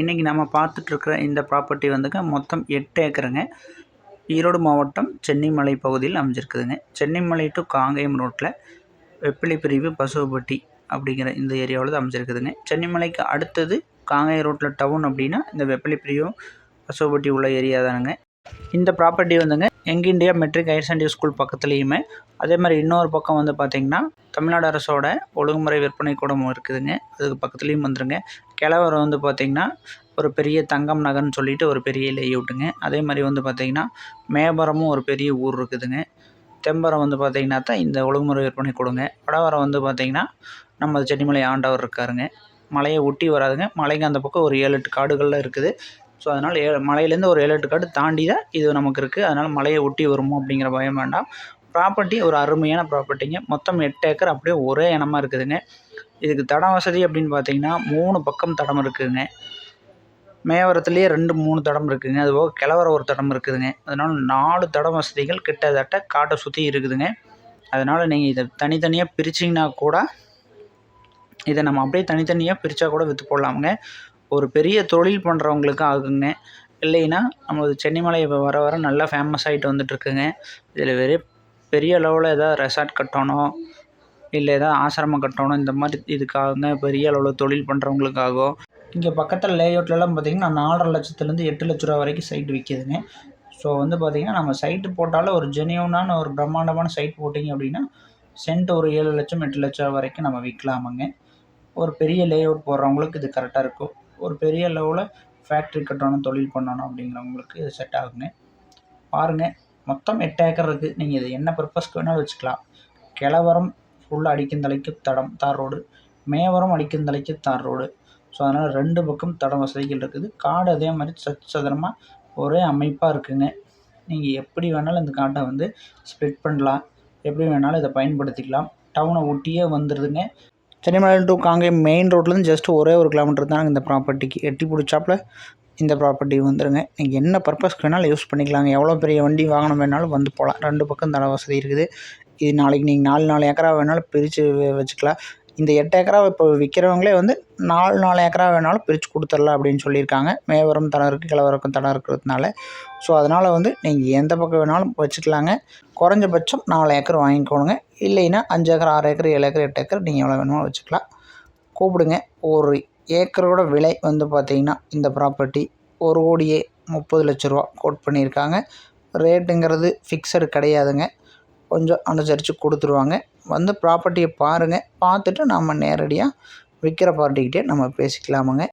இன்றைக்கி நம்ம பார்த்துட்ருக்குற இந்த ப்ராப்பர்ட்டி வந்துங்க மொத்தம் எட்டு ஏக்கருங்க. ஈரோடு மாவட்டம் சென்னிமலை பகுதியில் அமைஞ்சிருக்குதுங்க. சென்னிமலை டு காங்கேயம் ரோட்டில் வெப்பிலி பிரிவு பசுவப்பட்டி அப்படிங்கிற இந்த ஏரியாவில் தான் அமைஞ்சிருக்குதுங்க. சென்னிமலைக்கு அடுத்தது காங்கேயம் ரோட்டில் டவுன் அப்படின்னா இந்த வெப்பிலி பிரிவும் பசுவப்பட்டி உள்ள ஏரியா தானுங்க. இந்த ப்ராப்பர்ட்டி வந்துங்க young India matric higher secondary school பக்கத்துலேயுமே. அதே மாதிரி இன்னொரு பக்கம் வந்து பார்த்திங்கன்னா தமிழ்நாடு அரசோட ஒழுங்குமுறை விற்பனை கூடமும் இருக்குதுங்க. அதுக்கு பக்கத்துலேயும் வந்துருங்க. கிழவரம் வந்து பார்த்திங்கன்னா ஒரு பெரிய தங்கம் நகர்னு சொல்லிட்டு ஒரு பெரிய லேஅவுட்டுங்க அதே மாதிரி வந்து பார்த்திங்கன்னா மேபரமும் ஒரு பெரிய ஊர் இருக்குதுங்க. தெம்பரம் வந்து பார்த்திங்கன்னா தான் இந்த ஒழுங்குமுறை விற்பனை கொடுங்க. வடவரம் வந்து பார்த்திங்கன்னா நம்ம சென்னிமலை ஆண்டவர் இருக்காருங்க. மலையை ஒட்டி வராதுங்க. மலைக்கு அந்த பக்கம் ஒரு ஏழு எட்டு காடுகளில் இருக்குது. ஸோ அதனால் ஏ மலையிலேருந்து ஒரு ஏழு எட்டு காடு தாண்டி தான் இது நமக்கு இருக்குது அதனால் மலையை ஒட்டி வருமோ அப்படிங்கிற பயம் வேண்டாம். ப்ராப்பர்ட்டி ஒரு அருமையான ப்ராப்பர்ட்டிங்க மொத்தம் எட்டு ஏக்கர் அப்படியே ஒரே இனமாக இருக்குதுங்க. இதுக்கு தடம் வசதி அப்படின்னு பார்த்தீங்கன்னா மூணு பக்கம் தடம் இருக்குதுங்க. மேவரத்துலேயே ரெண்டு மூணு தடம் இருக்குதுங்க. அதுபோக கிழவர ஒரு தடம் இருக்குதுங்க. அதனால் நாலு தடம் வசதிகள் கிட்டத்தட்ட காட்டை சுற்றி இருக்குதுங்க. அதனால் நீங்கள் இதை தனித்தனியாக பிரிச்சிங்கன்னா கூட இதை நம்ம அப்படியே தனித்தனியாக பிரித்தா கூட விற்று போடலாமுங்க. ஒரு பெரிய தொழில் பண்ணுறவங்களுக்கு ஆகுங்க. இல்லைன்னா நம்ம சென்னிமலை இப்போ வர வர நல்லா ஃபேமஸ் ஆகிட்டு வந்துட்டுருக்குங்க இதில் வெறும் பெரிய அளவில் எதாவது ரெசார்ட் கட்டணும். இல்லை ஏதாவது ஆசிரமம் கட்டணும் இந்த மாதிரி இதுக்காகங்க பெரிய அளவில் தொழில் பண்ணுறவங்களுக்காகவும் இங்கே பக்கத்தில் லேஅவுட்லலாம் பார்த்திங்கன்னா நாலரை லட்சத்துலேருந்து எட்டு லட்ச ரூபா வரைக்கும் சைட் விற்கிதுங்க ஸோ வந்து பார்த்திங்கன்னா நம்ம சைட்டு போட்டாலும் ஒரு ஜெனியூனான ஒரு பிரம்மாண்டமான சைட் போட்டிங்க அப்படின்னா சென்ட் ஒரு ஏழு லட்சம் எட்டு லட்சம் வரைக்கும் நம்ம விற்கலாமுங்க ஒரு பெரிய லேஅவுட் போடுறவங்களுக்கு இது கரெக்டாக இருக்கும். ஒரு பெரிய லெவலில் ஃபேக்ட்ரி கட்டணும் தொழில் பண்ணணும் அப்படிங்கிறவங்களுக்கு இது செட் ஆகுங்க. பாருங்கள் மொத்தம் எட்டு ஏக்கர் இருக்குது நீங்கள் இது என்ன பர்பஸ்க்கு வேணாலும் வச்சுக்கலாம். கிழவரம் ஃபுல்லாக அடிக்குந்தலைக்கு தடம் தார் ரோடு. மேவரம் அடிக்கந்தலைக்கு தார் ரோடு. ஸோ அதனால் ரெண்டு பக்கம் தடம் வசதிகள் இருக்குது. காடு அதே மாதிரி சத் சதுரமாக ஒரே அமைப்பாக இருக்குங்க. நீங்கள் எப்படி வேணாலும் இந்த காட்டை வந்து ஸ்ப்ளிட் பண்ணலாம். எப்படி வேணாலும் இதை பயன்படுத்திக்கலாம். டவுனை ஒட்டியே வந்துடுதுங்க சென்னிமலை டு காங்கே மெயின் ரோட்லேருந்து ஜஸ்ட் ஒரே ஒரு கிலோமீட்டர் தான் இந்த ப்ராப்பர்ட்டிக்கு எட்டி பிடிச்சாப்புல இந்த ப்ராப்பர்ட்டி வந்துடுங்க நீங்கள் என்ன பர்பஸ்க்கு வேணாலும் யூஸ் பண்ணிக்கலாங்க. எவ்வளோ பெரிய வண்டி வாகனம் வேணாலும் வந்து போகலாம். ரெண்டு பக்கம் தட வசதி இருக்குது. இது நாளைக்கு நீங்கள் நாலு நாலு ஏக்கரா வேணாலும் பிரித்து வச்சுக்கலாம். இந்த எட்டு ஏக்கரா இப்போ விற்கிறவங்களே வந்து நாலு நாலு ஏக்கரா வேணாலும் பிரித்து கொடுத்துடலாம் அப்படின்னு சொல்லியிருக்காங்க. மேவரம் தடம் இருக்குது கிழவரக்கும் தடம் இருக்கிறதுனால. ஸோ அதனால் வந்து நீங்கள் எந்த பக்கம் வேணாலும் வச்சுக்கலாங்க. குறைஞ்சபட்சம் நாலு ஏக்கர் வாங்கிக்கோணுங்க. இல்லைன்னா அஞ்சு ஏக்கர் ஆறு ஏக்கர் ஏழு ஏக்கர் எட்டு ஏக்கர் நீங்கள் எவ்வளோ வேணுமோ வச்சுக்கலாம். கூப்பிடுங்க. ஒரு ஏக்கரோட விலை வந்து பார்த்திங்கன்னா இந்த ப்ராப்பர்ட்டி ஒரு கோடியே முப்பது லட்ச ரூபா கோட் பண்ணியிருக்காங்க. ரேட்டுங்கிறது ஃபிக்ஸடு கிடையாதுங்க. கொஞ்சம் அனுசரித்து கொடுத்துருவாங்க. வந்து ப்ராப்பர்ட்டியை பாருங்கள் பார்த்துட்டு நம்ம நேரடியாக விற்கிற பார்ட்டிக்கிட்டே நம்ம பேசிக்கலாமுங்க.